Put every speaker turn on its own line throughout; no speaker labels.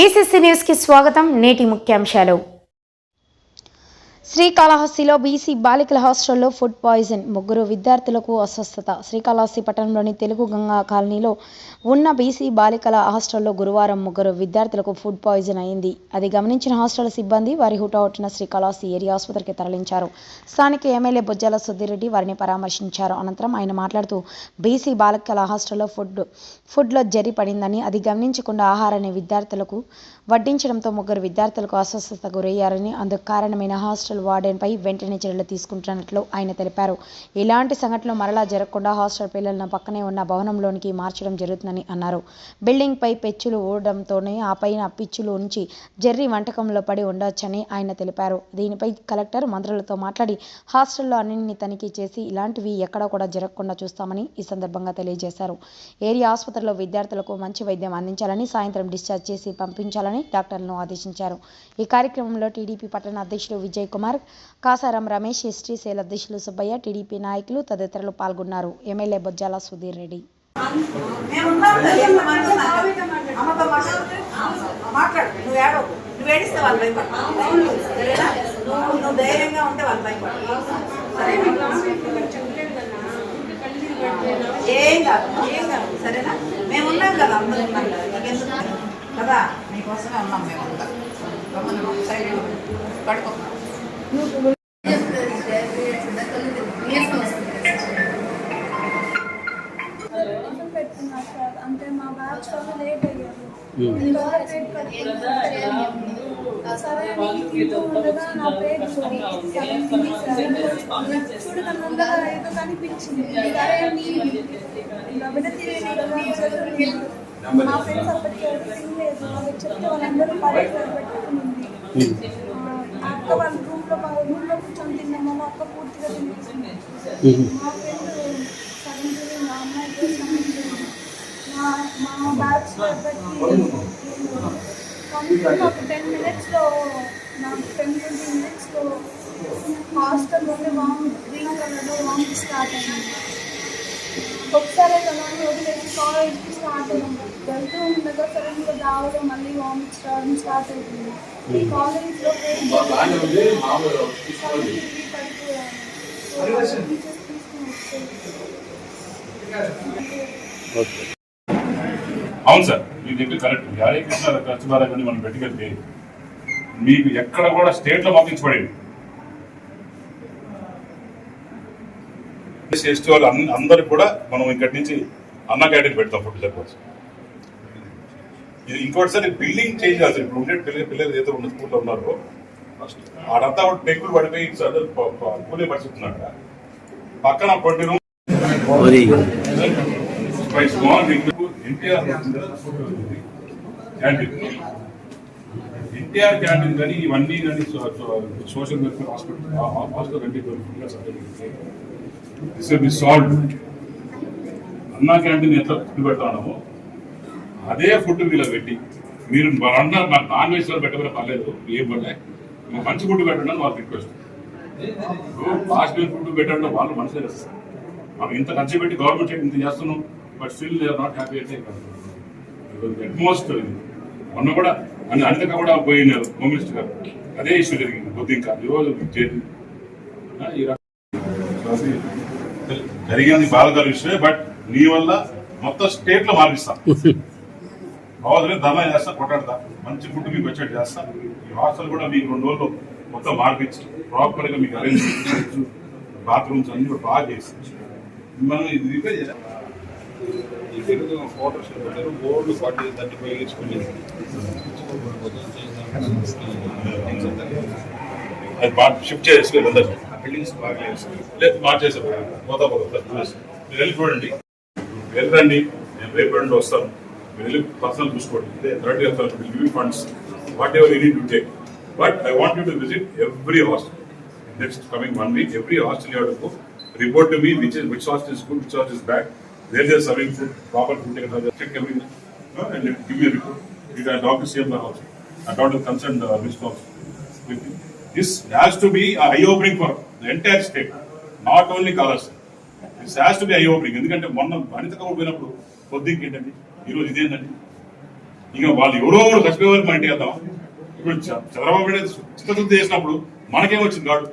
BCC న్యూస్కి స్వాగతం. నేటి ముఖ్యాంశాలు. శ్రీకాళహస్తిలో బీసీ బాలికల హాస్టల్లో ఫుడ్ పాయిజన్. ముగ్గురు విద్యార్థులకు అస్వస్థత. శ్రీకాళహస్తి పట్టణంలోని తెలుగు గంగా కాలనీలో ఉన్న బీసీ బాలికల హాస్టల్లో గురువారం ముగ్గురు విద్యార్థులకు ఫుడ్ పాయిజన్ అయింది. అది గమనించిన హాస్టల్ సిబ్బంది వారి హుటాహుటిన శ్రీకాళహస్తి ఏరియా ఆసుపత్రికి తరలించారు. స్థానిక ఎమ్మెల్యే బుజ్జాల సుద్దిరెడ్డి వారిని పరామర్శించారు. అనంతరం ఆయన మాట్లాడుతూ బీసీ బాలికల హాస్టల్లో ఫుడ్ ఫుడ్లో జరి పడిందని అది గమనించకుండా ఆహారాన్ని విద్యార్థులకు వడ్డించడంతో ముగ్గురు విద్యార్థులకు అస్వస్థత గురయ్యారని అందుకు కారణమైన హాస్టల్ వార్డెన్పై వెంటనే చర్యలు తీసుకుంటున్నట్లు ఆయన తెలిపారు. ఇలాంటి సంఘటనలు మరలా జరగకుండా హాస్టల్ పిల్లలను పక్కనే ఉన్న భవనంలోనికి మార్చడం జరుగుతుందని అన్నారు. బిల్డింగ్ పై పెచ్చులు ఊడడంతోనే ఆ పైన పిచ్చులు ఉంచి జెర్రీ వంటకంలో పడి ఉండొచ్చని ఆయన తెలిపారు. దీనిపై కలెక్టర్ మంత్రులతో మాట్లాడి హాస్టల్లో అన్నింటినీ తనిఖీ చేసి ఇలాంటివి ఎక్కడా కూడా జరగకుండా చూస్తామని ఈ సందర్భంగా తెలియజేశారు. ఏరియా ఆసుపత్రిలో విద్యార్థులకు మంచి వైద్యం అందించాలని సాయంత్రం డిశ్చార్జ్ చేసి పంపించాలని డాక్టర్లను ఆదేశించారు. ఈ కార్యక్రమంలో టీడీపీ పట్టణ అధ్యక్షులు విజయ్ కుమార్ కాసారం రమేష్ ఎస్టీ సేల్ అధ్యక్షులు సుబ్బయ్య టీడీపీ నాయకులు తదితరులు పాల్గొన్నారు. ఎమ్మెల్యే బొజ్జాల సుధీర్ రెడ్డి.
నువ్వు ధైర్యంగా ఉంటే వాళ్ళు ఏం కాదు. ఏం కాదు. సరేనా? మేము ఉన్నాం కదా. అందరూ ఉన్నాం. కదా. కదా ఉన్నాం మేము అంతా సైడ్
పడుకో అంటే మా బ్యాచ్ వాళ్ళు లేట్ అయ్యారు సరే తింటూ ఉండగా నా పేరు సగం ఏదో కనిపించింది సరే అని మా ఫ్రెండ్స్ అప్పటికి ఎవరు తినలేదు. వాళ్ళకి చెప్తే వాళ్ళందరూ పడేసారు ఆ అక్క వాళ్ళ రూమ్లో రూమ్లో కూర్చొని తిన్నాము మా అక్క పూర్తిగా తినేసింది మా ఫ్రెండ్ సగం తిరిగి మా అమ్మాయికి సగం తిరిగి మా మా బ్యాచ్ బట్టి ఒక టెన్ మినిట్స్లో నాకు టెన్ ట్వంటీ మినిట్స్లో హాస్టల్ నుండి వామ్ గ్రీన్ కలర్లో స్టార్ట్ అయింది. ఒకసారి కదా వదిలేసి కాలేజ్కి స్టార్ట్ అయింది వెళ్తూ ఉండగా సడన్గా రావడం మళ్ళీ వామ్ స్టార్ట్ స్టార్ట్ అవుతుంది. ఈ కాలేజ్లో తిరిగి పడిపోయాను
అవును సార్ మీ దగ్గర కరెక్ట్. యారే కృష్ణ కష్టబారా మనం పెట్టుకెళ్తే మీకు ఎక్కడ కూడా స్టేట్లో పంపించబడేది ఎస్టీ వాళ్ళు అందరికి కూడా మనం ఇక్కడి నుంచి అన్న క్యాంటీన్ పెడతాం ఫుడ్ సపోర్ట్స్ ఇది ఇంకోటిసారి బిల్డింగ్ చేంజ్ కాదు ఇప్పుడు ఉండే పిల్లలు పిల్లలు ఏదో ఉన్న స్కూల్లో ఉన్నారో ఆడంతా కూడా పెంకులు పడిపోయి కూలే పరిస్థితి ఉందంట పక్కన కొన్ని రూమ్. ఎన్టీఆర్ క్యాంటీన్. కానీ ఇవన్నీ కానీ సోషల్ వెల్ఫేర్ హాస్పిటల్ హాస్పిటల్ అంటే this be solve Anna canteen ఎట్లా ఫుడ్ పెడతామో అదే ఫుడ్ వీళ్ళకి పెట్టి మీరు అన్న నాకు నాన్ వెజ్లో పెట్టబోయే పర్లేదు ఏం పడలే. మంచి ఫుడ్ పెట్టండి అని వాళ్ళకి రిక్వెస్ట్ ఫాస్ట్ ఫుడ్ పెట్టండి వాళ్ళు మనసే చేస్తారు మనం ఇంత ఖర్చు పెట్టి గవర్నమెంట్ ఇంత చేస్తున్నాం but still they not happy అంటే అట్మోస్ట్ మొన్న కూడా అని అనితక కూడా పోయినారు హోమ్ మినిస్టర్ గారు. అదే ఇష్యూ జరిగింది కొద్ది ఇంకా. ఈరోజు జరిగింది బాధకర విషయమే బట్ నీ వల్ల మొత్తం స్టేట్లో మార్పిస్తాం కావాలని ధర్నా చేస్తా కొట్టాడతా మంచి ఫుడ్ మీకు వచ్చేట్టు చేస్తా. ఈ హాస్టల్ కూడా మీకు రెండు రోజులు మొత్తం మార్పించి ప్రాపర్గా మీకు అరేంజ్ బాత్రూమ్స్ అన్ని కూడా బాగా చేసి. మనం ఇది రిపేర్ చేసాం
ఈ తెలుగు ఫోటోస్ పెట్టారు board forty thirty five years
అది బాగా షిఫ్ట్ చేసి వెళ్ళండి
బిల్డింగ్స్ బాగా లేదు
లేదు మార్చేసాం పోతా వెళ్ళి చూడండి. వెళ్ళండి నేను రేపు రెండు వస్తాను. మీరు వెళ్ళి పర్సనల్ చూసుకోండి thirty give funds whatever you need to take but I want you to visit every hostel next coming one week every hostel you to report to me which is which hostel is good which hostel is bad where they serving food proper food check every and give me report it I doctor CM గారు also I doctor concern minister also this has to be a eye opening for the entire state, not only colors. This has to be eye opening. ఎందుకంటే మొన్న అనిత కౌడ్ పోయినప్పుడు పొద్దుకి ఏంటండి ఈరోజు ఇదేంటండి
ఇక వాళ్ళు ఎవరో ఒకరు చచ్చిపోయేవారు మన ఇంటికి వెళ్దాం. ఇప్పుడు చంద్రబాబు నాయుడు చిత్తశుద్ధి చేసినప్పుడు మనకేం వచ్చింది కాదు?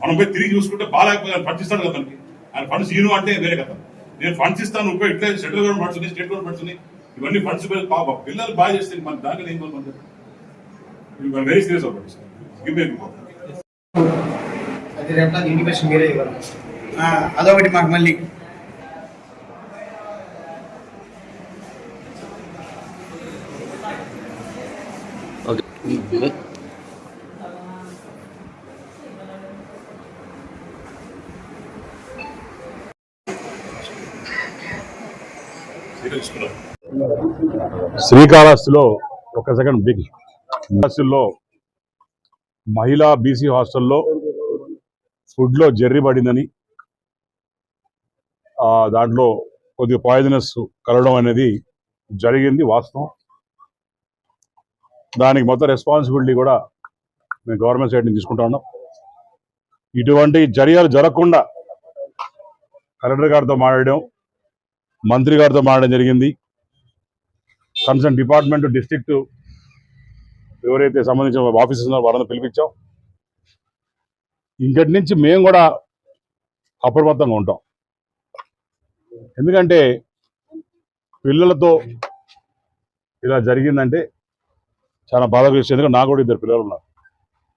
మనం పోయి తిరిగి చూసుకుంటే బాగాలేకపోతే ఆయన ఫండ్స్ ఇస్తాడు కదా మనకి. ఆయన ఫండ్స్ ఇను అంటే వేరే కదా నేను ఫండ్స్ ఇస్తాను ఉపయోగ ఇట్లా సెంట్రల్ గవర్నమెంట్ ఫండ్స్ ఉన్నాయి స్టేట్ గవర్నమెంట్ ఫండ్స్ ఉన్నాయి. ఇవన్నీ ఫండ్స్ పాప పిల్లలు బాగా చేస్తే మన దాంట్లో ఏం మనం వెరీ సీరియస్ అవ్వండి
అది రేపు మీరే ఇవ్వాలి.
ఆ, అదొకటి మాకు మళ్ళీ.
శ్రీకాళహస్తిలో ఒక సెకండ్ బిగ్ శ్రీకాళహస్తిలో మహిళా బీసీ హాస్టల్లో ఫుడ్లో జర్రి పడిందని దాంట్లో కొద్దిగా పాయిజనస్ కలవడం అనేది జరిగింది వాస్తవం. దానికి మొత్తం రెస్పాన్సిబిలిటీ కూడా మేము గవర్నమెంట్ సైడ్ నుంచి తీసుకుంటా ఉన్నాం. ఇటువంటి చర్యలు జరగకుండా కలెక్టర్ గారితో మాట్లాడడం మంత్రి గారితో మాట్లాడడం జరిగింది. కన్సర్న్ డిపార్ట్మెంట్ డిస్ట్రిక్ట్ ఎవరైతే సంబంధించిన ఆఫీసర్స్ ఉన్నారో వాళ్ళని పిలిపించాం. ఇంకటి నుంచి మేము కూడా అప్రమత్తంగా ఉంటాం. ఎందుకంటే పిల్లలతో ఇలా జరిగిందంటే చాలా బాధ విషయం ఎందుకంటే నాకు కూడా ఇద్దరు పిల్లలు ఉన్నారు.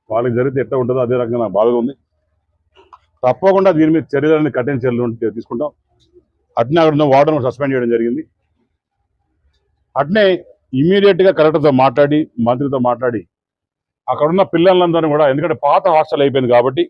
వాళ్ళకి జరిగితే ఎట్లా ఉంటుందో అదే రకంగా నాకు బాధగా ఉంది. తప్పకుండా దీని మీద చర్యలన్నీ కఠిన చర్యలు ఉంటే తీసుకుంటాం. అట్నే అక్కడ ఉన్న వార్డన్ సస్పెండ్ చేయడం జరిగింది. అట్నే ఇమీడియట్గా కలెక్టర్తో మాట్లాడి మంత్రితో మాట్లాడి అక్కడున్న పిల్లలందరినీ కూడా ఎందుకంటే పాత హాస్టల్ అయిపోయింది కాబట్టి